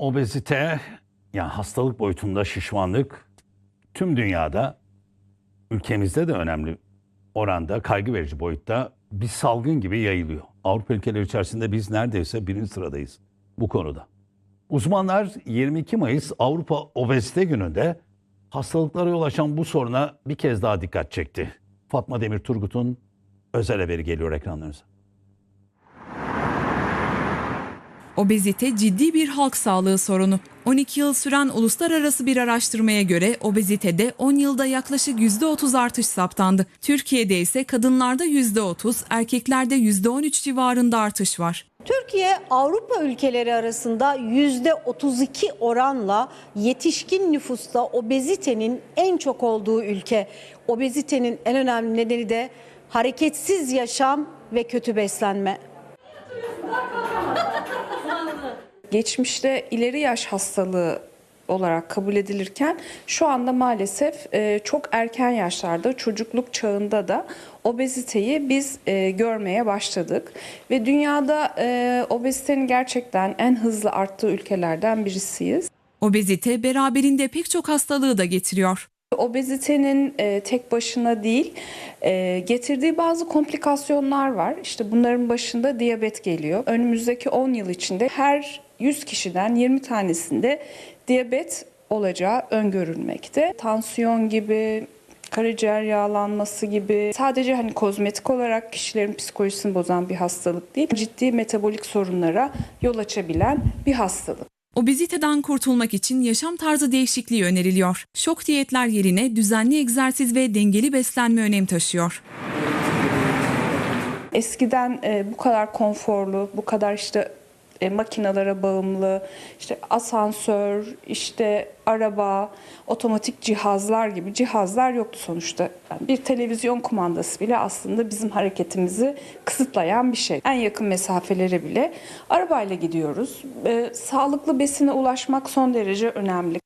Obezite, yani hastalık boyutunda şişmanlık tüm dünyada, ülkemizde de önemli oranda, kaygı verici boyutta bir salgın gibi yayılıyor. Avrupa ülkeleri içerisinde biz neredeyse birinci sıradayız bu konuda. Uzmanlar 22 Mayıs Avrupa Obezite Günü'nde hastalıklara yol açan bu soruna bir kez daha dikkat çekti. Fatma Demir Turgut'un özel haberi geliyor ekranlarınıza. Obezite ciddi bir halk sağlığı sorunu. 12 yıl süren uluslararası bir araştırmaya göre obezitede 10 yılda yaklaşık %30 artış saptandı. Türkiye'de ise kadınlarda %30, erkeklerde %13 civarında artış var. Türkiye Avrupa ülkeleri arasında %32 oranla yetişkin nüfusta obezitenin en çok olduğu ülke. Obezitenin en önemli nedeni de hareketsiz yaşam ve kötü beslenme. Geçmişte ileri yaş hastalığı olarak kabul edilirken şu anda maalesef e, çok erken yaşlarda çocukluk çağında da obeziteyi biz e, görmeye başladık ve dünyada e, obezitenin gerçekten en hızlı arttığı ülkelerden birisiyiz. Obezite beraberinde pek çok hastalığı da getiriyor. Obezitenin e, tek başına değil e, getirdiği bazı komplikasyonlar var. İşte bunların başında diyabet geliyor. Önümüzdeki 10 yıl içinde her 100 kişiden 20 tanesinde diyabet olacağı öngörülmekte. Tansiyon gibi karaciğer yağlanması gibi sadece hani kozmetik olarak kişilerin psikolojisini bozan bir hastalık değil, ciddi metabolik sorunlara yol açabilen bir hastalık. Obeziteden kurtulmak için yaşam tarzı değişikliği öneriliyor. Şok diyetler yerine düzenli egzersiz ve dengeli beslenme önem taşıyor. Eskiden e, bu kadar konforlu, bu kadar işte e, makinalara bağımlı, işte asansör, işte araba, otomatik cihazlar gibi cihazlar yoktu sonuçta. Yani bir televizyon kumandası bile aslında bizim hareketimizi kısıtlayan bir şey. En yakın mesafelere bile arabayla gidiyoruz. E, sağlıklı besine ulaşmak son derece önemli.